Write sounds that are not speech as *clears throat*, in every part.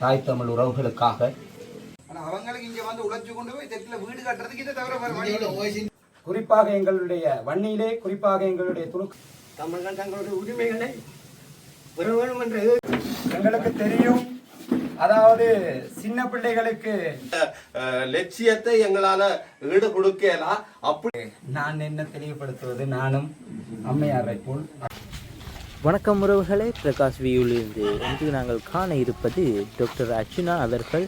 தாய் தமிழ் உறவுகளுக்காக. ஆனா அவங்களுக்கு இங்க வந்து உழைச்சு கொண்டு போய் தெற்குல வீடு கட்டுறதுக்கு இதை தவிர வேற வழி இல்லை. குறிப்பாக எங்களுடைய வன்னியிலே குறிப்பாக எங்களுடைய துணுக்கு தமிழர்கள் தங்களுடைய உரிமைகளை பெற வேண்டும் என்ற எங்களுக்கு தெரியும். அதாவது சின்ன பிள்ளைகளுக்கு லட்சியத்தை எங்களால ஈடு கொடுக்கலாம் அப்படி நான் என்ன தெளிவுபடுத்துவது? நானும் அம்மையாரை போல். வணக்கம் உறவுகளே பிரகாஷ் வியூலிருந்து இன்று நாங்கள் காண இருப்பது டாக்டர் அர்ச்சுனா அவர்கள்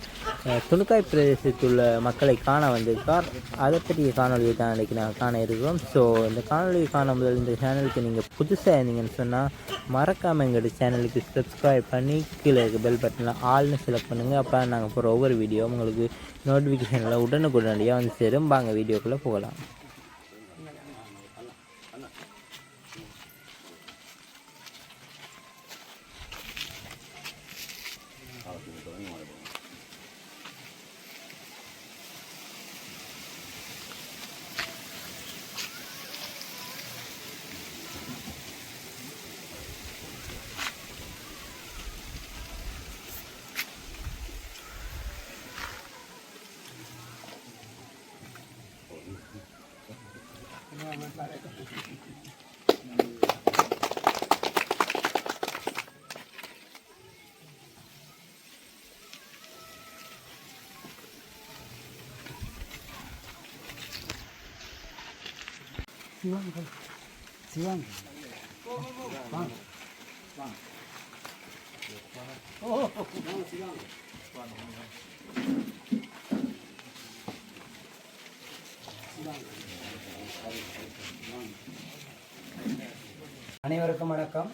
துணுக்காய் பிரதேசத்துள்ள உள்ள மக்களை காண வந்திருக்கார். அதை பற்றிய காணொலியை தான் இன்றைக்கி நாங்கள் காண இருக்கிறோம். ஸோ இந்த காணொலியை காண முதல் இந்த சேனலுக்கு நீங்கள் புதுசாக இருந்தீங்கன்னு சொன்னால் மறக்காமல் எங்களுடைய சேனலுக்கு சப்ஸ்கிரைப் பண்ணி கீழே இருக்க பெல் பட்டனில் ஆள்னு செலக்ட் பண்ணுங்கள் அப்போ நாங்கள் போகிற ஒவ்வொரு வீடியோ உங்களுக்கு நோட்டிஃபிகேஷனில் உடனுக்குடனடியாக வந்து சேரும். வாங்க வீடியோக்குள்ளே போகலாம். அனைவருக்கும் வணக்கம்.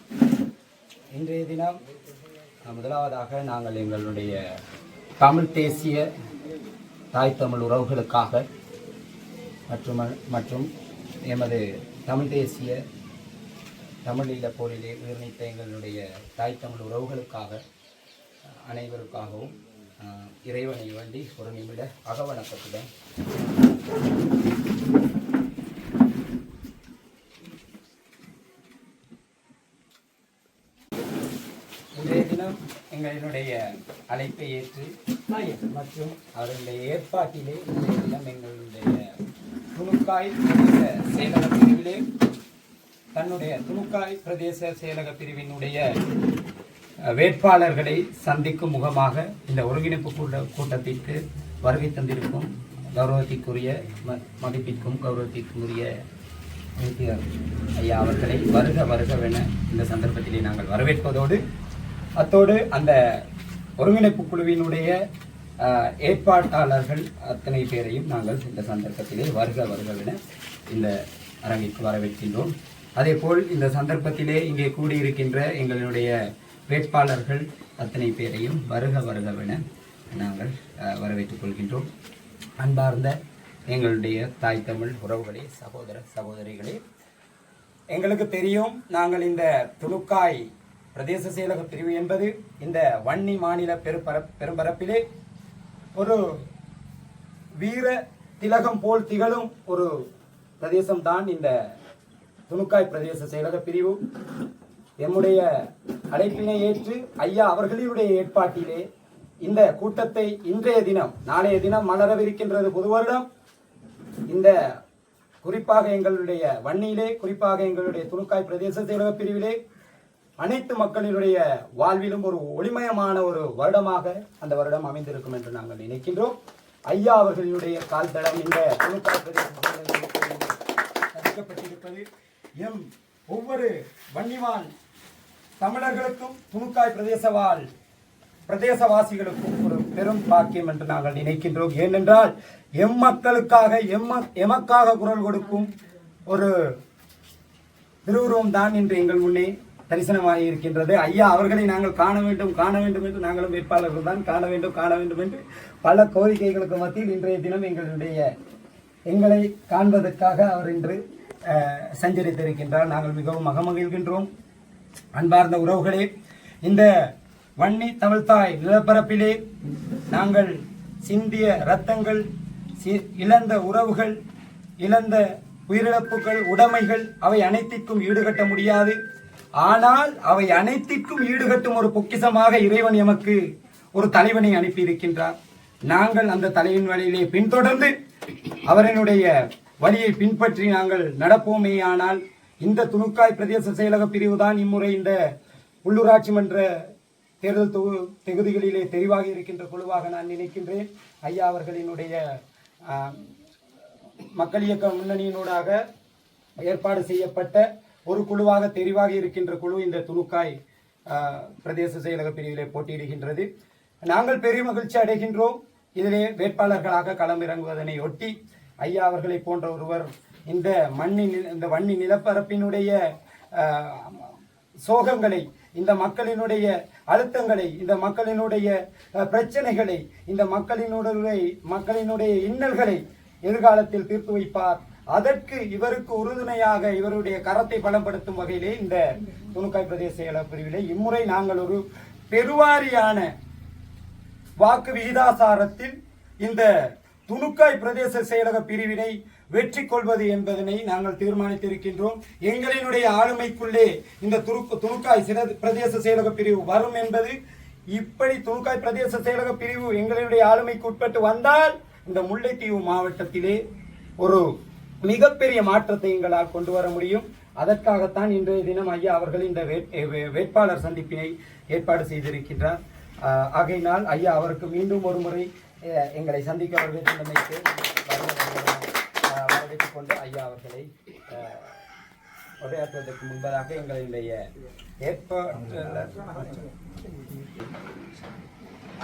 இன்றைய தினம் முதலாவதாக நாங்கள் எங்களுடைய தமிழ் தேசிய தாய் தமிழ் உறவுகளுக்காக மற்றும் மற்றும் எமது தமிழ் தேசிய தமிழீழ போரிலே உயிர்நீத்த எங்களுடைய தாய் தமிழ் உறவுகளுக்காக அனைவருக்காகவும் இறைவனை வேண்டி ஒரு நிமிட அகவணக்கத்துடன் இன்றைய தினம் எங்களுடைய அழைப்பை ஏற்று மற்றும் அவருடைய ஏற்பாட்டிலே இன்றைய தினம் எங்களுடைய துணுக்காய் பிரதேச செயலக பிரிவிலே தன்னுடைய துணுக்காய் பிரதேச செயலக பிரிவினுடைய வேட்பாளர்களை சந்திக்கும் முகமாக இந்த ஒருங்கிணைப்பு கூட்ட கூட்டத்திற்கு வருகை தந்திருக்கும் கௌரவத்திற்குரிய ம- மதிப்பிற்கும் கௌரவத்திற்குரிய ஐயா அவர்களை வருக வருகவென இந்த சந்தர்ப்பத்திலே நாங்கள் வரவேற்பதோடு அத்தோடு அந்த ஒருங்கிணைப்பு குழுவினுடைய ஏற்பாட்டாளர்கள் அத்தனை பேரையும் நாங்கள் இந்த சந்தர்ப்பத்திலே வருக வருகவென இந்த அரங்கிற்கு வரவேற்கின்றோம். அதேபோல் இந்த சந்தர்ப்பத்திலே இங்கே கூடியிருக்கின்ற எங்களுடைய வேட்பாளர்கள் அத்தனை பேரையும் வருக வருகவென நாங்கள் வரவேற்றுக் கொள்கின்றோம். அன்பார்ந்த எங்களுடைய தாய் தமிழ் உறவுகளே சகோதர சகோதரிகளே எங்களுக்கு தெரியும் நாங்கள் இந்த துணுக்காய் பிரதேச செயலக பிரிவு என்பது இந்த வன்னி மாநில பெரும்பர பெரும்பரப்பிலே ஒரு வீர திலகம் போல் திகழும் ஒரு பிரதேசம்தான் இந்த துணுக்காய் பிரதேச செயலக பிரிவு. எம்முடைய அழைப்பினை ஏற்று ஐயா அவர்களினுடைய ஏற்பாட்டிலே இந்த கூட்டத்தை இன்றைய தினம் நாளைய தினம் மலரவிருக்கின்றது புது வருடம். இந்த குறிப்பாக எங்களுடைய வன்னியிலே குறிப்பாக எங்களுடைய துணுக்காய் பிரதேச செயலக பிரிவிலே அனைத்து மக்களினுடைய வாழ்விலும் ஒரு ஒளிமயமான ஒரு வருடமாக அந்த வருடம் அமைந்திருக்கும் என்று நாங்கள் நினைக்கின்றோம். ஐயா அவர்களுடைய கால் தடம் இந்த தடுக்கப்பட்டிருப்பது பிரதேச எம் ஒவ்வொரு வன்னிவான் தமிழர்களுக்கும் துணுக்காய் பிரதேசவாழ் பிரதேசவாசிகளுக்கும் ஒரு பெரும் பாக்கியம் என்று நாங்கள் நினைக்கின்றோம். ஏனென்றால் எம் மக்களுக்காக எம்ம எமக்காக குரல் கொடுக்கும் ஒரு திருவுருவம் தான் இன்று எங்கள் முன்னே தரிசனமாகி இருக்கின்றது. ஐயா அவர்களை நாங்கள் காண வேண்டும் காண வேண்டும் என்று நாங்களும் வேட்பாளர்கள் தான். காண வேண்டும் காண வேண்டும் என்று பல கோரிக்கைகளுக்கு மத்தியில் இன்றைய தினம் எங்களுடைய எங்களை காண்பதற்காக அவர் இன்று சஞ்சரித்திருக்கின்றார். நாங்கள் மிகவும் மகமகிழ்கின்றோம். அன்பார்ந்த உறவுகளே இந்த வன்னி தமிழ்தாய் நிலப்பரப்பிலே நாங்கள் சிந்திய ரத்தங்கள் சி- இழந்த உறவுகள் இழந்த உயிரிழப்புகள் உடைமைகள் அவை அனைத்திற்கும் ஈடுகட்ட முடியாது. ஆனால் அவை அனைத்திற்கும் ஈடுகட்டும் ஒரு பொக்கிசமாக இறைவன் எமக்கு ஒரு தலைவனை அனுப்பியிருக்கின்றார். நாங்கள் அந்த தலைவன் வழியிலே பின்தொடர்ந்து அவரனுடைய வழியை பின்பற்றி நாங்கள் நடப்போமே ஆனால் இந்த துணுக்காய் பிரதேச செயலக பிரிவுதான் இம்முறை இந்த உள்ளூராட்சி மன்ற தேர்தல் தொகு தொகுதிகளிலே தெரிவாக இருக்கின்ற குழுவாக நான் நினைக்கின்றேன். ஐயா அவர்களினுடைய மக்கள் இயக்க முன்னணியினூடாக ஏற்பாடு செய்யப்பட்ட ஒரு குழுவாக தெரிவாக இருக்கின்ற குழு இந்த துணுக்காய் பிரதேச செயலக பிரிவிலே போட்டியிடுகின்றது. நாங்கள் பெரிய மகிழ்ச்சி அடைகின்றோம். இதிலே வேட்பாளர்களாக களமிறங்குவதனை ஒட்டி ஐயா அவர்களை போன்ற ஒருவர் இந்த மண்ணின் இந்த வன்னி நிலப்பரப்பினுடைய சோகங்களை இந்த மக்களினுடைய அழுத்தங்களை இந்த மக்களினுடைய பிரச்சனைகளை இந்த மக்களினுடைய மக்களினுடைய இன்னல்களை எதிர்காலத்தில் தீர்த்து வைப்பார். அதற்கு இவருக்கு உறுதுணையாக இவருடைய கரத்தை பலப்படுத்தும் வகையிலே இந்த துணுக்காய் பிரதேச செயலக பிரிவிலே இம்முறை நாங்கள் ஒரு பெருவாரியான வாக்கு விகிதாசாரத்தில் இந்த துணுக்காய் பிரதேச செயலக பிரிவினை வெற்றி கொள்வது என்பதனை நாங்கள் தீர்மானித்திருக்கின்றோம். எங்களினுடைய ஆளுமைக்குள்ளே இந்த துருக்கு துணுக்காய் பிரதேச செயலக பிரிவு வரும் என்பது இப்படி துணுக்காய் பிரதேச செயலக பிரிவு எங்களினுடைய ஆளுமைக்கு உட்பட்டு வந்தால் இந்த முல்லைத்தீவு மாவட்டத்திலே ஒரு மிகப்பெரிய மாற்றத்தை எங்களால் கொண்டு வர முடியும். அதற்காகத்தான் இன்றைய தினம் ஐயா அவர்கள் இந்த வேட்- வேட்பாளர் சந்திப்பினை ஏற்பாடு செய்திருக்கின்றார். ஆகையினால் ஐயா அவருக்கு மீண்டும் ஒரு முறை எங்களை சந்திக்க வரவேற்றுள்ளமைக்கு வரவேற்றுக் கொண்டு ஐயா அவர்களை உரையாற்றுவதற்கு முன்பதாக எங்களுடைய ஏற்பாடு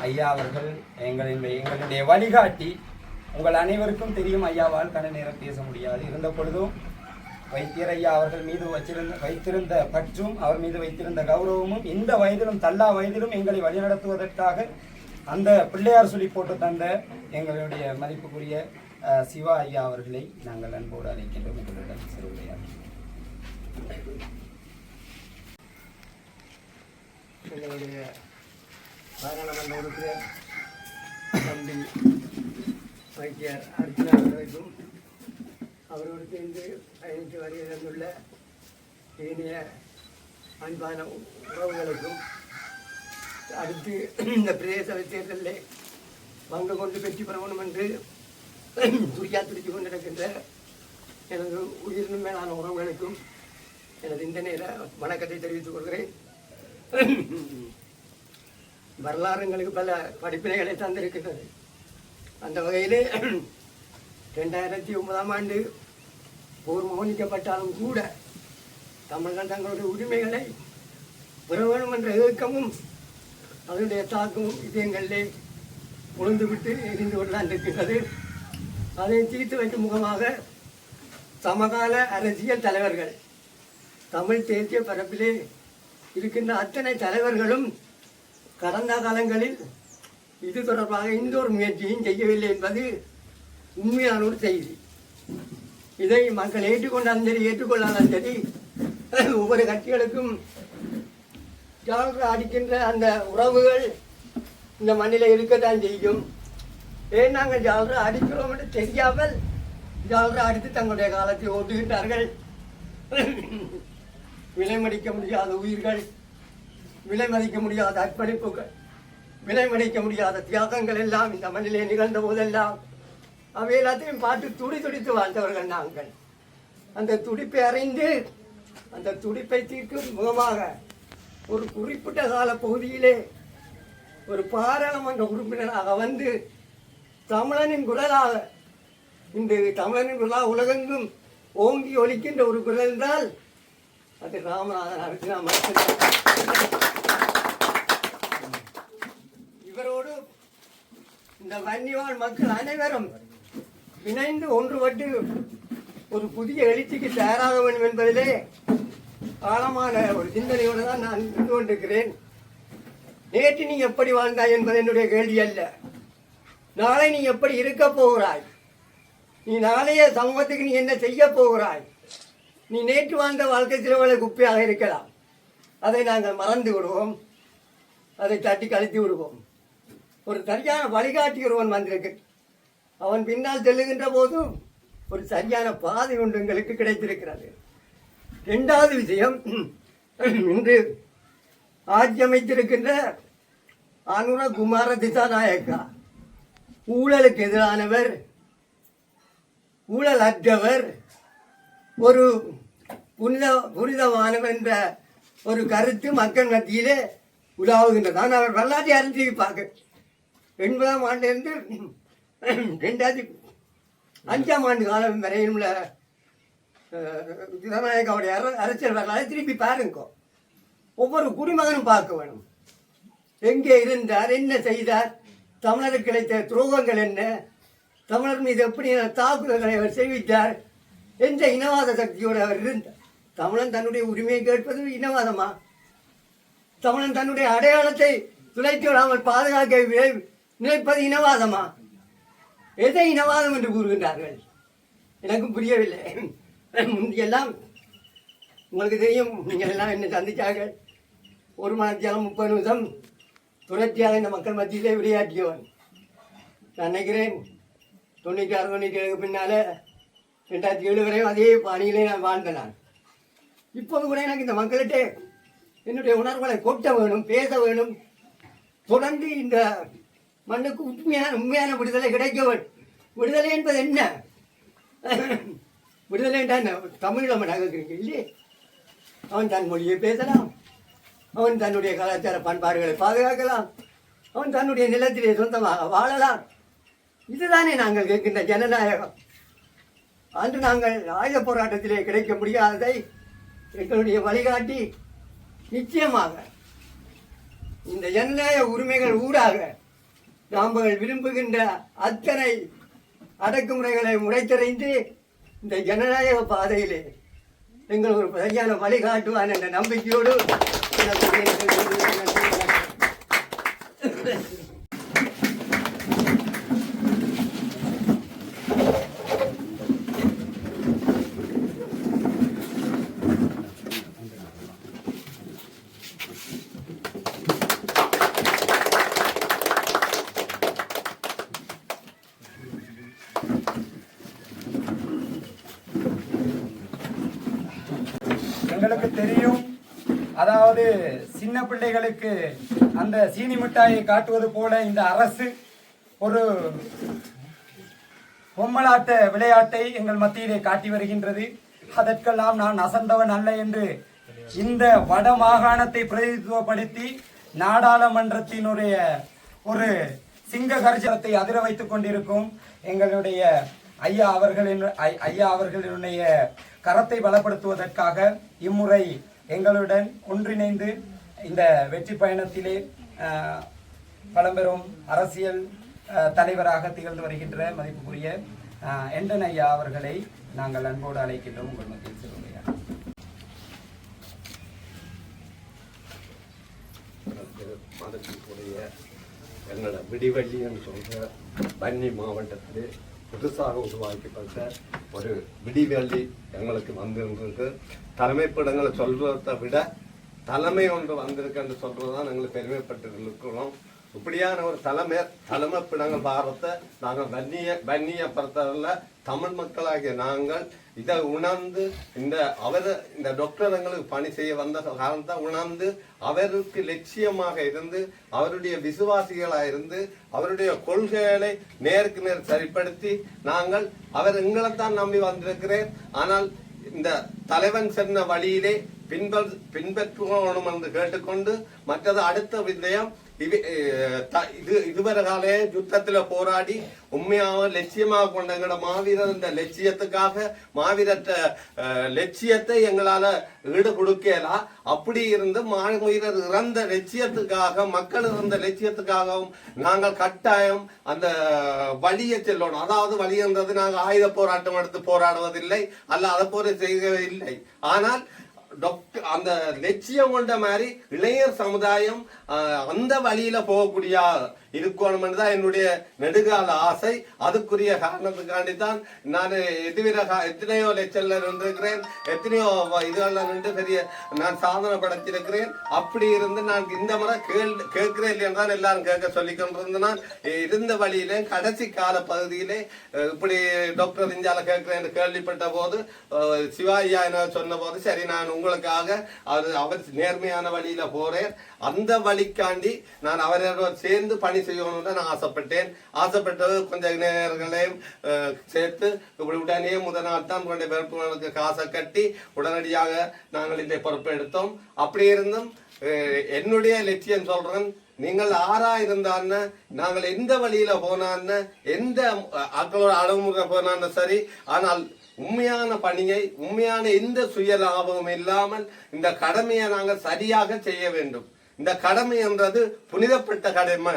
ஐயா அவர்கள் எங்களின் எங்களுடைய வழிகாட்டி உங்கள் அனைவருக்கும் தெரியும் ஐயாவால் கண நேரம் பேச முடியாது. இருந்த பொழுதும் வைத்தியர் ஐயா அவர்கள் மீது வச்சிருந்த வைத்திருந்த பற்றும் அவர் மீது வைத்திருந்த கௌரவமும் இந்த வயதிலும் தல்லா வயதிலும் எங்களை வழிநடத்துவதற்காக அந்த பிள்ளையார் சொல்லி போட்டு தந்த எங்களுடைய மதிப்புக்குரிய சிவா ஐயா அவர்களை நாங்கள் அன்போடு அழைக்கின்றோம். உங்களிடம் சிறுவையார் எங்களுடைய பாராளுமன்ற உறுப்பினர் தம்பி வைத்தியர் அர்ச்சனா அவர்களுக்கும் அவரோடு சேர்ந்து பயணித்து வருகிறதுள்ள இனிய அன்பான உறவுகளுக்கும் அடுத்து இந்த பிரதேச தேர்தலில் பங்கு கொண்டு வெற்றி பெற வேண்டும் என்று துடியா துடித்துக் கொண்டிருக்கின்ற எனது உயிரினும் மேலான உறவுகளுக்கும் எனது இந்த நேர வணக்கத்தை தெரிவித்துக் கொள்கிறேன். வரலாறு எங்களுக்கு பல படிப்பினைகளை தந்திருக்கின்றது. அந்த வகையில் ரெண்டாயிரத்தி ஒன்பதாம் ஆண்டு போர் மௌனிக்கப்பட்டாலும் கூட தமிழர்கள் தங்களுடைய உரிமைகளை பெற வேண்டும் என்ற இயக்கமும் அதனுடைய தாக்கமும் இதயங்களிலே உழுந்துவிட்டு எரிந்து கொண்டுதான் இருக்கின்றது. அதை தீர்த்து வைக்கும் முகமாக சமகால அரசியல் தலைவர்கள் தமிழ் தேசிய பரப்பிலே இருக்கின்ற அத்தனை தலைவர்களும் கடந்த காலங்களில் இது தொடர்பாக எந்த ஒரு முயற்சியும் செய்யவில்லை என்பது உண்மையான ஒரு செய்தி. இதை மக்கள் ஏற்றுக்கொண்டாலும் சரி ஏற்றுக்கொள்ளாலும் சரி ஒவ்வொரு கட்சிகளுக்கும் அடிக்கின்ற அந்த உறவுகள் இந்த மண்ணில் இருக்கத்தான் செய்யும். ஏன் நாங்கள் ஜால்ரா அடிக்கிறோம் என்று தெரியாமல் ஜால்ரா அடித்து தங்களுடைய காலத்தை ஓட்டுகின்றார்கள். விலை மதிக்க முடியாத உயிர்கள் விலை மதிக்க முடியாத அர்ப்பணிப்புகள் விலைமணிக்க முடியாத தியாகங்கள் எல்லாம் இந்த மண்ணிலே நிகழ்ந்த போதெல்லாம் அவை எல்லாத்தையும் பார்த்து துடி துடித்து வாழ்ந்தவர்கள் நாங்கள். அந்த துடிப்பை அறிந்து அந்த துடிப்பை தீர்க்கும் முகமாக ஒரு குறிப்பிட்ட கால பகுதியிலே ஒரு பாராளுமன்ற உறுப்பினராக வந்து தமிழனின் குரலாக இன்று தமிழனின் குரலாக உலகெங்கும் ஓங்கி ஒலிக்கின்ற ஒரு குரல் என்றால் அது ராமநாதன் அர்ஜுனா மட்டும்தான் இந்த வன்னிவாழ் மக்கள் அனைவரும் இணைந்து ஒன்றுபட்டு ஒரு புதிய எழுச்சிக்கு தயாராக வேண்டும் என்பதிலே ஆழமான ஒரு சிந்தனையோடு தான் நான் நின்று கொண்டிருக்கிறேன். நேற்று நீ எப்படி வாழ்ந்தாய் என்பது என்னுடைய கேள்வி அல்ல. நாளை நீ எப்படி இருக்க போகிறாய்? நீ நாளைய சமூகத்துக்கு நீ என்ன செய்ய போகிறாய்? நீ நேற்று வாழ்ந்த வாழ்க்கை சிலவளை குப்பையாக இருக்கலாம். அதை நாங்கள் மறந்து விடுவோம். அதை தட்டி கழித்து விடுவோம். ஒரு சரியான வழிகாட்டி ஒருவன் வந்திருக்கு. அவன் பின்னால் செல்லுகின்ற போதும் ஒரு சரியான பாதை ஒன்று எங்களுக்கு கிடைத்திருக்கிறது. இரண்டாவது விஷயம் *clears throat* இன்று ஆட்சி அமைத்திருக்கின்ற அனுர குமார திசாநாயக்கா ஊழலுக்கு எதிரானவர் ஊழல் அற்றவர் ஒரு புனித புனிதமானவர் என்ற ஒரு கருத்து மக்கள் மத்தியிலே உலாவுகின்றது ஆனால் அவர் வரலாற்றை அறிஞ்சு பார்க்க எண்பதாம் ஆண்டிலிருந்து ரெண்டாயிரத்தி அஞ்சாம் ஆண்டு காலம் வரையும் உள்ள ஜனநாயகாவுடைய அரசியல் வரலாறு திருப்பி பாருங்க. ஒவ்வொரு குடிமகனும் பார்க்க வேணும். எங்கே இருந்தார் என்ன செய்தார் தமிழருக்கு கிடைத்த துரோகங்கள் என்ன தமிழர் மீது எப்படி தாக்குதல்களை அவர் செய்வித்தார் எந்த இனவாத சக்தியோடு அவர் இருந்தார். தமிழன் தன்னுடைய உரிமையை கேட்பது இனவாதமா? தமிழன் தன்னுடைய அடையாளத்தை துளைத்து விடாமல் பாதுகாக்க நினைப்பது இனவாதமா? எதை இனவாதம் என்று கூறுகின்றார்கள்? எனக்கும் புரியவில்லை. முந்தியெல்லாம் உங்களுக்கு தெரியும் நீங்கள் எல்லாம் என்ன சந்தித்தார்கள் ஒரு மாதத்தியாலும் முப்பது நிமிஷம் தொடர்ச்சியாக இந்த மக்கள் மத்தியிலே விளையாட்டியவன். நான் நினைக்கிறேன் தொண்ணூற்றி ஆறு தொண்ணூற்றி ஏழுக்கு பின்னால் ரெண்டாயிரத்தி ஏழு வரையும் அதே பாணியிலே நான் வாழ்ந்தேன் நான். இப்போது கூட எனக்கு இந்த மக்கள்கிட்ட என்னுடைய உணர்வுகளை கொட்ட வேணும் பேச வேணும். தொடர்ந்து இந்த மண்ணுக்கு உண்மையான உண்மையான விடுதலை கிடைக்க வேண்டும் விடுதலை என்பது என்ன? விடுதலை என்றால் என்ன? நம்ம நகர்க்கிறீங்க இல்லையே? அவன் தன் மொழியை பேசலாம். அவன் தன்னுடைய கலாச்சார பண்பாடுகளை பாதுகாக்கலாம். அவன் தன்னுடைய நிலத்திலே சொந்தமாக வாழலாம். இதுதானே நாங்கள் கேட்கின்ற ஜனநாயகம். அன்று நாங்கள் ஆயுத போராட்டத்திலே கிடைக்க முடியாததை எங்களுடைய வழிகாட்டி நிச்சயமாக இந்த ஜனநாயக உரிமைகள் ஊடாக நாங்கள் விரும்புகின்ற அத்தனை அடக்குமுறைகளை முறைத்தறிந்து இந்த ஜனநாயக பாதையிலே எங்கள் ஒரு சரியான வழிகாட்டுவான் என்ற நம்பிக்கையோடு எனக்கு நன்றி, நன்றி, நன்றி. எங்களுக்கு தெரியும் அதாவது சின்ன பிள்ளைகளுக்கு அந்த சீனி மிட்டாயை காட்டுவது போல இந்த அரசு ஒரு பொம்மலாட்ட விளையாட்டை எங்கள் மத்தியிலே காட்டி வருகின்றது. அதற்கெல்லாம் நான் அசந்தவன் அல்ல என்று இந்த வட மாகாணத்தை பிரதிநிதித்துவப்படுத்தி நாடாளுமன்றத்தினுடைய ஒரு சிங்க கர்ஜனத்தை அதிர வைத்துக் கொண்டிருக்கும் எங்களுடைய ஐயா அவர்களின் ஐயா அவர்களினுடைய கரத்தை பலப்படுத்துவதற்காக இம்முறை எங்களுடன் ஒன்றிணைந்து இந்த வெற்றி பயணத்திலே அஹ், பழம்பெரும் அரசியல் அஹ், தலைவராக திகழ்ந்து வருகின்ற மதிப்புக்குரிய அஹ், எண்டன் ஐயா அவர்களை நாங்கள் அன்போடு அழைக்கின்றோம். உங்கள் மத்தியில் சிறுமையா மதத்திற்குரிய என்னோட விடிவெள்ளின்னு சொல்கிற பன்னி மாவட்டத்தில் புதுசாக உருவாக்கப்பட்ட ஒரு விடிவள்ளி எங்களுக்கு வந்திருந்தது. தலைமைப்பிடங்களை சொல்றதை விட தலைமை ஒன்று வந்திருக்குன்னு சொல்றதுதான் நாங்கள் பெருமைப்பட்டு இருக்கிறோம் இப்படியான ஒரு தலைமை தலைமைப்பிடங்கள் பாரத்தை நாங்கள் வன்னிய வன்னிய பொறுத்தவரையில் தமிழ் மக்களாகிய நாங்கள் இதை உணர்ந்து இந்த அவர் இந்த டாக்டர் எங்களுக்கு பணி செய்ய வந்த காரணத்தை உணர்ந்து அவருக்கு லட்சியமாக இருந்து அவருடைய விசுவாசிகளாக இருந்து அவருடைய கொள்கைகளை நேருக்கு நேர் சரிப்படுத்தி நாங்கள் அவர் எங்களை தான் நம்பி வந்திருக்கிறேன். ஆனால் இந்த தலைவன் சென்ற வழியிலே பின்பற்று பின்பற்றுவோம் என்று கேட்டுக்கொண்டு மற்றது அடுத்த விஜயம் இது த- இது இதுவரை கால யுத்தத்துல போராடி உண்மையாக லட்சியமாக கொண்ட எங்களோட மாவீரர் இந்த லட்சியத்துக்காக மாவீரத்த லட்சியத்தை எங்களால ஈடு கொடுக்கலாம் அப்படி இருந்து மாவீரர் இறந்த லட்சியத்துக்காக மக்கள் இறந்த லட்சியத்துக்காகவும் நாங்கள் கட்டாயம் அந்த வழியை செல்லணும் அதாவது வழி என்றது நாங்கள் ஆயுத போராட்டம் எடுத்து போராடுவதில்லை அல்ல அதை போல செய்வதில்லை ஆனால் டாக்டர் அந்த லட்சியம் கொண்ட மாதிரி இளைஞர் சமுதாயம் ஆஹ், அந்த வழியில போகக்கூடிய இருக்கணும்னு தான் என்னுடைய நெடுகால ஆசை. அதுக்குரிய காரணத்துக்காண்டி தான் நான் எதிர எத்தனையோ லட்சம்ல நின்றிருக்கிறேன். எத்தனையோ வ- இதுகள்ல நின்று பெரிய நான் சாதனை படைச்சிருக்கிறேன் அப்படி இருந்து நான் இந்த முறை கேள் கேட்கிறேன் இல்லைன்னு தான் எல்லாரும் கேட்க சொல்லிக்கொண்டிருந்தேன் நான் இருந்த வழியிலே கடைசி கால பகுதியிலே இப்படி டாக்டர் இஞ்சால கேட்கிறேன் என்று கேள்விப்பட்ட போது சிவாஜியா என்ன சொன்ன போது சரி நான் உங்களுக்காக அவர் அவர் நேர்மையான வழியில போறேன். அந்த வழிக்காண்டி நான் அவரோட சேர்ந்து பணி செய்யணும்னு நான் ஆசைப்பட்டேன். ஆசைப்பட்டது கொஞ்ச நேரங்களையும் சேர்த்து இப்படி உடனே முதல் நாள் தான் கொண்ட பிறப்புகளுக்கு காசை கட்டி உடனடியாக நாங்கள் இதை பொறுப்பெடுத்தோம். அப்படி இருந்தும் என்னுடைய லட்சியம் சொல்றேன் நீங்கள் ஆறா இருந்தான்னு நாங்கள் எந்த வழியில போனான்னு எந்த அஹ், ஆக்களோட அணுகுமுறை போனான்னு சரி ஆனால் உண்மையான பணியை உண்மையான எந்த சுய லாபமும் இல்லாமல் இந்த கடமையை நாங்கள் சரியாக செய்ய வேண்டும். இந்த கடமை என்றது புனிதப்பட்ட கடமை.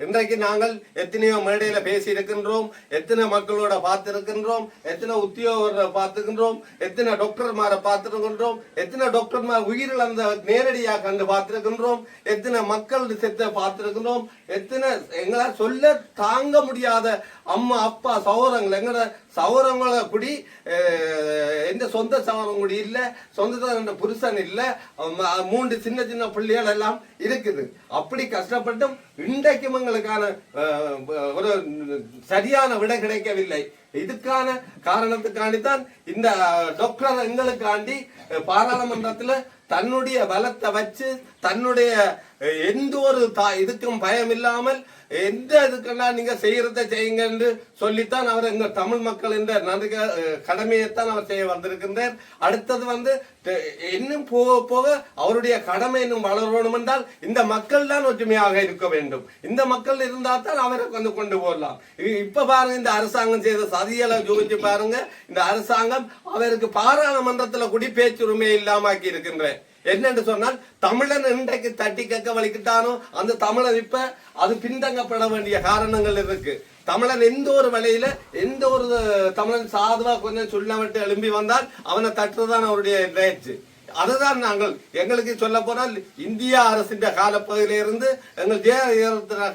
இன்றைக்கு நாங்கள் எத்தனையோ மேடையில பேசி இருக்கின்றோம் எத்தனை மக்களோட பார்த்திருக்கின்றோம் எத்தனை உத்தியோகரை பார்த்துக்கின்றோம் எத்தனை டாக்டர்மாரை பார்த்திருக்கின்றோம் எத்தனை டாக்டர்மார் உயிரிழந்த நேரடியாக கண்டு பார்த்திருக்கின்றோம் எத்தனை மக்கள் செத்த பார்த்திருக்கின்றோம் எத்தனை எங்களால் சொல்ல தாங்க முடியாத அம்மா அப்பா சௌரங்கள் எங்களோட சௌரங்களை குடி எந்த சொந்த சௌரம் கூட இல்லை சொந்த புருஷன் இல்லை மூன்று சின்ன சின்ன பிள்ளைகள் எல்லாம் இருக்குது. அப்படி கஷ்டப்பட்டும் இன்றைக்கும் எங்களுக்கான ஒரு சரியான விடை கிடைக்கவில்லை. இதுக்கான காரணத்துக்காண்டி தான் இந்த டாக்டர் எங்களுக்காண்டி பாராளுமன்றத்தில் தன்னுடைய பலத்தை வச்சு தன்னுடைய எந்த ஒரு தா- இதுக்கும் பயம் இல்லாமல் எந்த இதுக்கெல்லாம் நீங்க செய்யறத செய்யுங்க என்று சொல்லித்தான் அவர் எங்க தமிழ் மக்கள் என்ற நடுக கடமையைத்தான் அவர் செய்ய வந்திருக்கின்றார். அடுத்தது வந்து இன்னும் போக போக அவருடைய கடமை இன்னும் வளரணும் என்றால் இந்த மக்கள் தான் ஒற்றுமையாக இருக்க வேண்டும். இந்த மக்கள் இருந்தால் தான் அவரை கொண்டு கொண்டு போடலாம் இப்ப பாருங்க இந்த அரசாங்கம் செய்த சதியலை யோசிச்சு பாருங்க. இந்த அரசாங்கம் அவருக்கு பாராளுமன்றத்துல குடி பேச்சுரிமை இல்லாமக்கி இருக்கின்றேன் என்னென்று சொன்னால் தமிழன் இன்றைக்கு தட்டி கக்க வலிக்கிட்டானோ அந்த தமிழன் இப்ப அது பின்தங்கப்பட வேண்டிய காரணங்கள் இருக்கு. தமிழன் எந்த ஒரு வழியில எந்த ஒரு தமிழன் சாதுவா கொஞ்சம் சொல்லவிட்டு எழும்பி வந்தால் அவனை தட்டுறதான் அவருடைய பேச்சு. அதுதான் நாங்கள். எங்களுக்கு சொல்ல போனால் இந்தியா அரசின் காலப்பகுதியில இருந்து எங்கள் ஜெய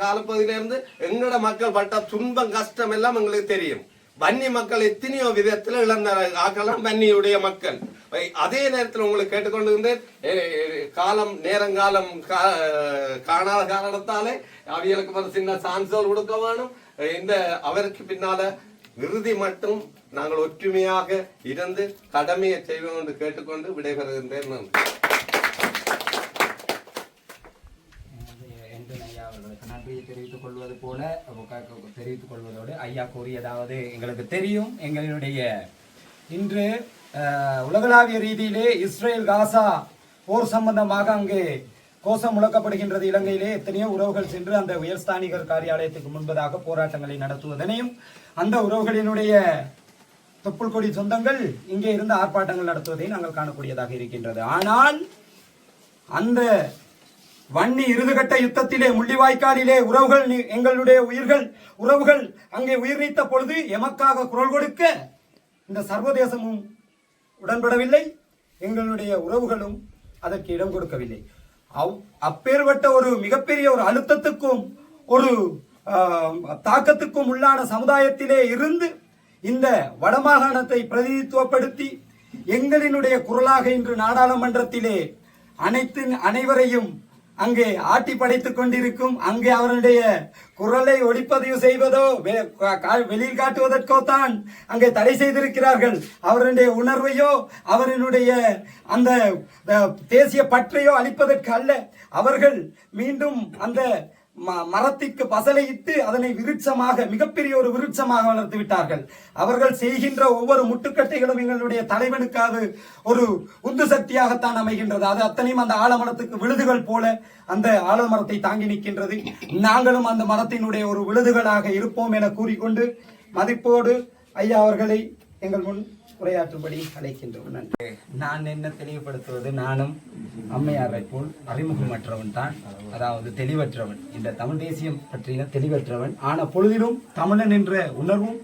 காலப்பகுதியில இருந்து எங்களோட மக்கள் பட்ட துன்பம் கஷ்டம் எல்லாம் எங்களுக்கு தெரியும். வன்னி மக்கள் எத்தனையோ விதத்துல இழந்த ஆக்கலாம் வன்னியுடைய மக்கள். அதே நேரத்தில் உங்களுக்கு கேட்டுக்கொண்டிருந்தேன் எ- காலம் நேரங்காலம் கா- காணாத காரணத்தாலே அவியலுக்கு ஒரு சின்ன சான்சல் கொடுக்க வேணும். இந்த அவருக்கு பின்னால இறுதி மட்டும் நாங்கள் ஒற்றுமையாக இருந்து கடமையை செய்வோம் என்று கேட்டுக்கொண்டு விடைபெறுகின்றேன். நன்றி என்று ஐயா அவர்களுக்கு நன்றியை தெரிவித்துக் கொள்வது போல தெரிவித்துக் கொள்வதோடு ஐயா கூறியதாவது எங்களுக்கு தெரியும். எங்களுடைய இன்று உலகளாவிய ரீதியிலே இஸ்ரேல் காசா போர் சம்பந்தமாக அங்கே கோஷம் முழக்கப்படுகின்றது. இலங்கையிலே எத்தனையோ உறவுகள் சென்று அந்த உயர்ஸ்தானிகர் காரியாலயத்துக்கு முன்பதாக போராட்டங்களை நடத்துவதனையும் அந்த உறவுகளினுடைய தொப்புள் கொடி சொந்தங்கள் இங்கே இருந்து ஆர்ப்பாட்டங்கள் நடத்துவதை நாங்கள் காணக்கூடியதாக இருக்கின்றது. ஆனால் அந்த வன்னி இறுதுகட்ட யுத்தத்திலே முள்ளிவாய்க்காலிலே உறவுகள் எங்களுடைய உயிர்கள் உறவுகள் அங்கே உயிர் நீத்த பொழுது எமக்காக குரல் கொடுக்க இந்த சர்வதேசமும் உடன்படவில்லை எங்களுடைய உறவுகளும் அதற்கு இடம் கொடுக்கவில்லை. அவ் அப்பேற்பட்ட ஒரு மிகப்பெரிய ஒரு அழுத்தத்துக்கும் ஒரு தாக்கத்துக்கும் உள்ளான சமுதாயத்திலே இருந்து இந்த வடமாகாணத்தை பிரதிநிதித்துவப்படுத்தி எங்களினுடைய குரலாக இன்று நாடாளுமன்றத்திலே அனைத்து அனைவரையும் அங்கே ஆட்டி படைத்துக் கொண்டிருக்கும் அங்கே அவருடைய குரலை ஒளிப்பதிவு செய்வதோ வெ- கா- வெளியில் காட்டுவதற்கோ தான் அங்கே தடை செய்திருக்கிறார்கள். அவருடைய உணர்வையோ அவரினுடைய அந்த தேசிய பற்றையோ அளிப்பதற்கு அல்ல. அவர்கள் மீண்டும் அந்த மரத்திற்கு பசலையிட்டு அதனை விருட்சமாக மிகப்பெரிய ஒரு விருட்சமாக வளர்த்து விட்டார்கள். அவர்கள் செய்கின்ற ஒவ்வொரு முட்டுக்கட்டைகளும் எங்களுடைய தலைவனுக்காக ஒரு உந்து சக்தியாகத்தான் அமைகின்றது. அது அத்தனையும் அந்த ஆலமரத்துக்கு விழுதுகள் போல அந்த ஆலமரத்தை தாங்கி நிற்கின்றது. நாங்களும் அந்த மரத்தினுடைய ஒரு விழுதுகளாக இருப்போம் என கூறிக்கொண்டு மதிப்போடு ஐயா அவர்களை எங்கள் முன் உரையாற்றும்படி அழைக்கின்றோம். நன்றி. நான் என்ன தெளிவுபடுத்துவது? நானும் அம்மையாரை போல் அறிமுகமற்றவன் தான். அதாவது தெளிவற்றவன். இந்த தமிழ் தேசியம் பற்றின தெளிவற்றவன். ஆன பொழுதிலும் தமிழன் என்ற உணர்வும்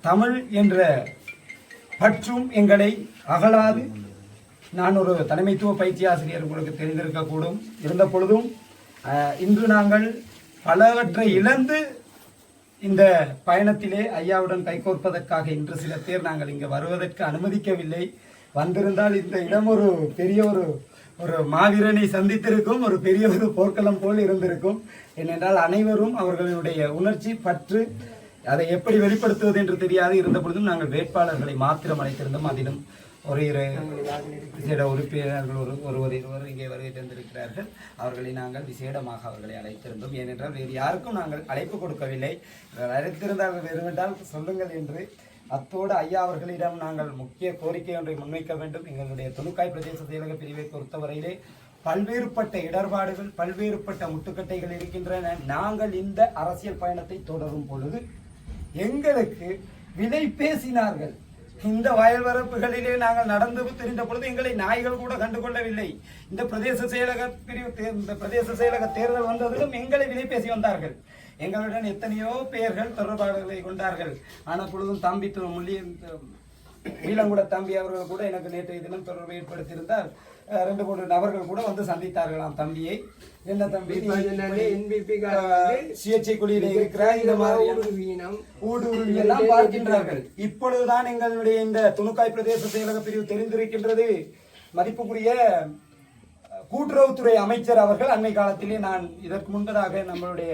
தமிழ் என்ற பற்றும் எங்களை அகலாது. நான் ஒரு தலைமைத்துவ பயிற்சி ஆசிரியர் உங்களுக்கு தெரிந்திருக்கக்கூடும். இருந்த பொழுதும் இன்று நாங்கள் பலவற்றை இழந்து இந்த பயணத்திலே ஐயாவுடன் கைகோர்ப்பதற்காக இன்று சில பேர் நாங்கள் இங்கு வருவதற்கு அனுமதிக்கவில்லை. வந்திருந்தால் இந்த இடம் ஒரு பெரிய ஒரு ஒரு மாவீரனை சந்தித்திருக்கும் ஒரு பெரிய ஒரு போர்க்களம் போல் இருந்திருக்கும். ஏனென்றால் அனைவரும் அவர்களுடைய உணர்ச்சி பற்று அதை எப்படி வெளிப்படுத்துவது என்று தெரியாது. இருந்த பொழுதும் நாங்கள் வேட்பாளர்களை மாத்திரம் அழைத்திருந்தோம். அதிலும் ஒரு இரு விசேட உறுப்பினர்கள் ஒரு ஒருவர் இருவர் இங்கே வருகை தந்திருக்கிறார்கள். அவர்களை நாங்கள் விசேடமாக அவர்களை அழைத்திருந்தோம். ஏனென்றால் வேறு யாருக்கும் நாங்கள் அழைப்பு கொடுக்கவில்லை. அழைத்திருந்தார்கள் வேறுமென்றால் சொல்லுங்கள் என்று அத்தோடு ஐயா அவர்களிடம் நாங்கள் முக்கிய கோரிக்கை ஒன்றை முன்வைக்க வேண்டும். எங்களுடைய துணுக்காய் பிரதேச செயலக பிரிவை பொறுத்தவரையிலே பல்வேறுபட்ட இடர்பாடுகள் பல்வேறுபட்ட முட்டுக்கட்டைகள் இருக்கின்றன. நாங்கள் இந்த அரசியல் பயணத்தை தொடரும் பொழுது எங்களுக்கு விதை பேசினார்கள். இந்த வயல்வரப்புகளிலே நாங்கள் நடந்து தெரிந்த பொழுது எங்களை நாய்கள் கூட கண்டுகொள்ளவில்லை. இந்த பிரதேச செயலக பிரிவு இந்த பிரதேச செயலக தேர்தல் வந்ததிலும் எங்களை விலை பேசி வந்தார்கள். எங்களுடன் எத்தனையோ பெயர்கள் தொடர்பாளர்களை கொண்டார்கள். ஆன பொழுதும் தம்பி து- முள்ளியன் வீலங்குட *clears throat* தம்பி அவர்கள் கூட எனக்கு நேற்றைய தினம் தொடர்பு ஏற்படுத்தியிருந்தால் ரெண்டு மூன்று நபர்கள் கூட வந்து சந்தித்தார்களாம் தம்பியை. என்ன தம்பி? சுயேட்சை குழியில இருக்கிற இந்த மாதிரி வீணம் ஊடுருவி எல்லாம் பார்க்கின்றார்கள். இப்பொழுதுதான் எங்களுடைய இந்த துணுக்காய் பிரதேச செயலக பிரிவு தெரிந்திருக்கின்றது. மதிப்புக்குரிய கூட்டுறவுத்துறை அமைச்சர் அவர்கள் அண்மை காலத்திலே நான் இதற்கு முன்பதாக நம்மளுடைய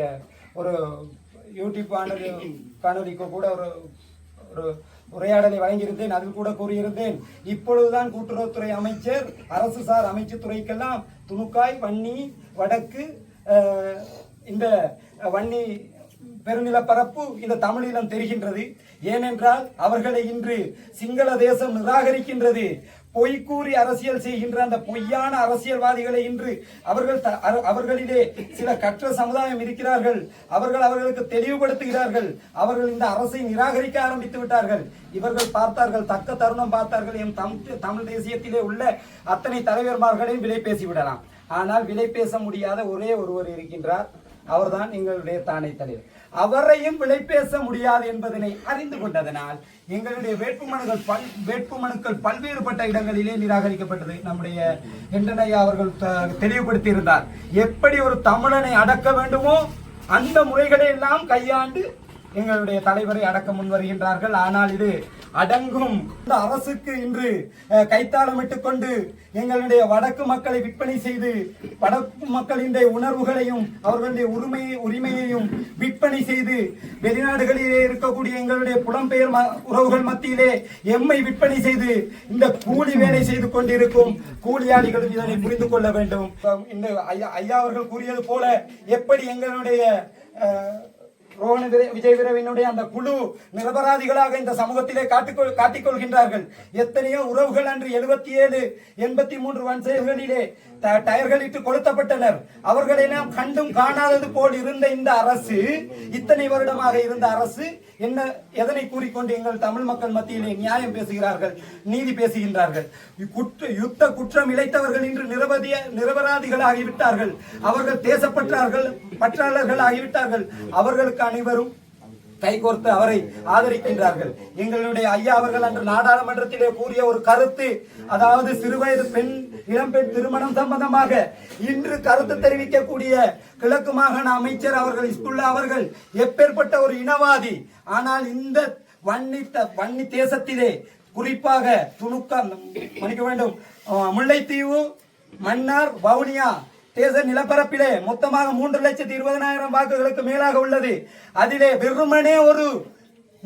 ஒரு யூடியூப் காணொலி காணொலிக்கு கூட ஒரு ஒரு உரையாடலை வழங்கியிருந்தேன் அதில் கூட கூறியிருந்தேன். இப்பொழுதுதான் கூட்டுறவுத்துறை அமைச்சர் அரசு சார் அமைச்சு துறைக்கெல்லாம் துணுக்காய் வன்னி வடக்கு அஹ், இந்த வன்னி பெருநிலப்பரப்பு இந்த தமிழீழம் தெரிகின்றது. ஏனென்றால் அவர்களை இன்று சிங்கள தேசம் நிராகரிக்கின்றது. பொய் கூறி அரசியல் செய்கின்ற அந்த பொய்யான அரசியல்வாதிகளை இன்று அவர்கள் த- அவர்களிலே சில கற்ற சமுதாயம் இருக்கிறார்கள். அவர்கள் அவர்களுக்கு தெளிவுபடுத்துகிறார்கள். அவர்கள் இந்த அரசை நிராகரிக்க ஆரம்பித்து விட்டார்கள். இவர்கள் பார்த்தார்கள் தக்க தருணம் பார்த்தார்கள். எம் தமிழ் தமிழ் தேசியத்திலே உள்ள அத்தனை தலைவர்மார்களையும் விலை பேசிவிடலாம். ஆனால் விலை பேச முடியாத ஒரே ஒருவர் இருக்கின்றார். அவர்தான் எங்களுடைய தானை தலைவர். அவரையும் விலை பேச முடியாது என்பதனை அறிந்து கொண்டதனால் எங்களுடைய வேட்புமனுகள் பல் வேட்புமனுக்கள் பல்வேறுபட்ட இடங்களிலே நிராகரிக்கப்பட்டது நம்முடைய என்றனையா அவர்கள் தெளிவுபடுத்தியிருந்தார். எப்படி ஒரு தமிழனை அடக்க வேண்டுமோ அந்த முறைகளை எல்லாம் கையாண்டு எங்களுடைய தலைவரை அடக்க முன் வருகின்றார்கள் ஆனால் இது அடங்கும். இந்த அரசுக்கு இன்று அஹ், கைத்தாளமிட்டுக் கொண்டு எங்களுடைய வடக்கு மக்களை விற்பனை செய்து வடக்கு மக்களின் உணர்வுகளையும் அவர்களுடைய உரிமையை உரிமையையும் விற்பனை செய்து வெளிநாடுகளிலே இருக்கக்கூடிய எங்களுடைய புலம்பெயர் ம- உறவுகள் மத்தியிலே எம்மை விற்பனை செய்து இந்த கூலி வேலை செய்து கொண்டிருக்கும் கூலியாளிகளும் இதனை புரிந்து கொள்ள வேண்டும். இந்த ஐயா ஐயா அவர்கள் கூறியது போல எப்படி எங்களுடைய ரோஹன் விஜய் விரவினுடைய அந்த குழு நிரபராதிகளாக இந்த சமூகத்திலே காட்டிக்கொள் காட்டிக்கொள்கின்றார்கள். எத்தனையோ உறவுகள் அன்று எழுபத்தி ஏழு எண்பத்தி மூன்று வன் டயர்களிட்டு கொளுத்தப்பட்டனர். அவர்களெல்லாம் கண்டும் காணாதது போல் இருந்த இந்த அரசு இத்தனை வருடமாக இருந்த அரசு என்ன எதனை கூறிக்கொண்டு எங்கள் தமிழ் மக்கள் மத்தியிலே நியாயம் பேசுகிறார்கள் நீதி பேசுகின்றார்கள்? குற்ற யுத்த குற்றம் இழைத்தவர்கள் இன்று நிரபதிய நிரபராதிகள் ஆகிவிட்டார்கள் அவர்கள் தேசப்பற்றார்கள் பற்றாளர்கள் ஆகிவிட்டார்கள் அவர்களுக்கு அனைவரும் கைகோர்த்து அவரை ஆதரிக்கின்றார்கள். எங்களுடைய ஐயா அவர்கள் அன்று நாடாளுமன்றத்திலே கூறிய ஒரு கருத்து அதாவது சிறுவயது பெண் இளம்பெண் திருமணம் சம்பந்தமாக இன்று கருத்து தெரிவிக்கக்கூடிய கிழக்கு மாகாண அமைச்சர் அவர்கள் இஸ்புல்லா அவர்கள் எப்பேற்பட்ட ஒரு இனவாதி ஆனால் இந்த வன்னி வன்னி தேசத்திலே குறிப்பாக துணுக்கம் மன்னிக்க வேண்டும் முல்லைத்தீவு மன்னார் வவுனியா தேச நிலப்பரப்பிலே மொத்தமாக மூன்று லட்சத்தி இருபதனாயிரம் வாக்குகளுக்கு மேலாக உள்ளது. அதிலே வெறுமனே ஒரு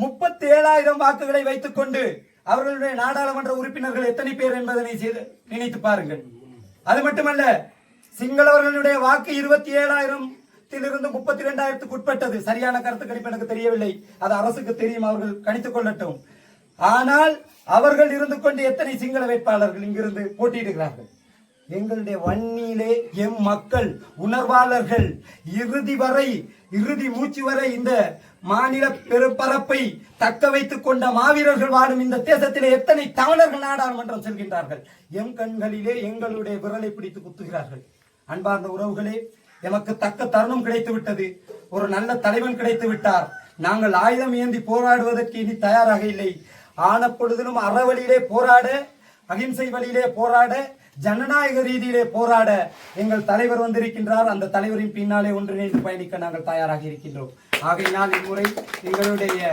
முப்பத்தி ஏழாயிரம் வாக்குகளை வைத்துக் கொண்டு அவர்களுடைய நாடாளுமன்ற உறுப்பினர்கள் எத்தனை பேர் என்பதனை நினைத்து பாருங்கள். அது மட்டுமல்ல சிங்களவர்களுடைய வாக்கு இருபத்தி ஏழாயிரம் இருந்து முப்பத்தி ரெண்டாயிரத்துக்கு உட்பட்டது. சரியான கருத்து கணிப்பு எனக்கு தெரியவில்லை. அது அரசுக்கு தெரியும் அவர்கள் கணித்துக் கொள்ளட்டும். ஆனால் அவர்கள் இருந்து கொண்டு எத்தனை சிங்கள வேட்பாளர்கள் இங்கிருந்து போட்டியிடுகிறார்கள்? எங்களுடைய வன்னியிலே எம் மக்கள் உணர்வாளர்கள் இறுதி வரை இறுதி மூச்சு வரை இந்த மாநில பெரும்பரப்பை தக்க வைத்துக் கொண்ட மாவீரர்கள் வாழும் இந்த தேசத்திலே எத்தனை தமிழர்கள் நாடாளுமன்றம் செல்கின்றார்கள்? எம் கண்களிலே எங்களுடைய விரலை பிடித்து குத்துகிறார்கள். அன்பார்ந்த உறவுகளே எமக்கு தக்க தருணம் கிடைத்து விட்டது ஒரு நல்ல தலைவன் கிடைத்து விட்டார் நாங்கள் ஆயுதம் ஏந்தி போராடுவதற்கு இனி தயாராக இல்லை. ஆன பொழுதிலும் அறவழியிலே போராட அகிம்சை வழியிலே போராட ஜனநாயக ரீதியிலே போராட எங்கள் தலைவர் வந்திருக்கின்றார். அந்த தலைவரின் பின்னாலே ஒன்றிணைந்து பயணிக்க நாங்கள் தயாராக இருக்கின்றோம். ஆகையினால் இம்முறை எங்களுடைய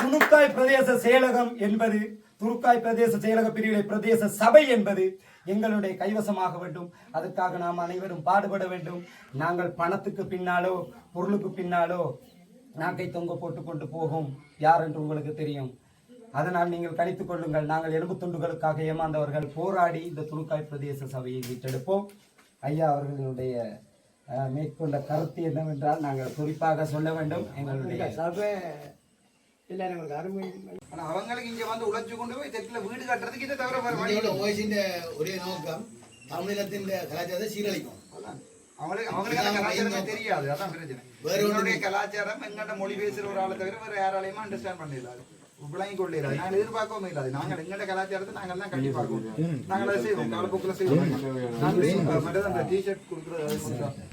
துணுக்காய் பிரதேச செயலகம் என்பது துருக்காய் பிரதேச செயலக பிரிவினை பிரதேச சபை என்பது எங்களுடைய கைவசமாக வேண்டும். அதுக்காக நாம் அனைவரும் பாடுபட வேண்டும். நாங்கள் பணத்துக்கு பின்னாலோ பொருளுக்கு பின்னாலோ நாக்கை தொங்க போட்டு கொண்டு போகும். யார் என்று உங்களுக்கு தெரியும். அதனால் நீங்கள் கணித்துக் கொள்ளுங்கள். நாங்கள் எலும்பு துண்டுகளுக்காக ஏமாந்தவர்கள். போராடி இந்த துணுக்காய் பிரதேச சபையை மீட்டெடுப்போம். ஐயா அவர்களுடைய மேற்கொண்ட கருத்து என்னவென்றால் நாங்கள் குறிப்பாக சொல்ல வேண்டும். எங்களுடைய சபை இல்லை நமக்கு அருமை ஆனா அவங்களுக்கு இங்க வந்து உழைச்சு கொண்டு போய் தெற்குல வீடு கட்டுறதுக்கு இதை தவிர வேற வழி. ஓய்சிന്റെ ஒரே நோக்கம் தமிழினத்தின் கலாச்சாரத்தை சீரழிக்கும். அவங்களுக்கு அவங்களுக்கு அந்த கலாச்சாரமே தெரியாது. அதான் பிரச்சனை. வேற கலாச்சாரம் எங்கள்ட்ட மொழி பேசுற ஒரு ஆளை தவிர வேற யாராலையுமே அண்டர்ஸ்டாண்ட் பண்ணிடலாது. விளங்கி கொள்ளிடாது நாங்கள் எதிர்பார்க்கவும் இல்லாது நாங்கள் எங்கள்ட்ட கலாச்சாரத்தை நாங்கள் தான் கட்டி பார்க்கணும். நாங்கள் செய்வோம். காலப்போக்கில் செய்வோம். நன்றி மற்றது அந்த டிஷர்ட் கொடுக்குறது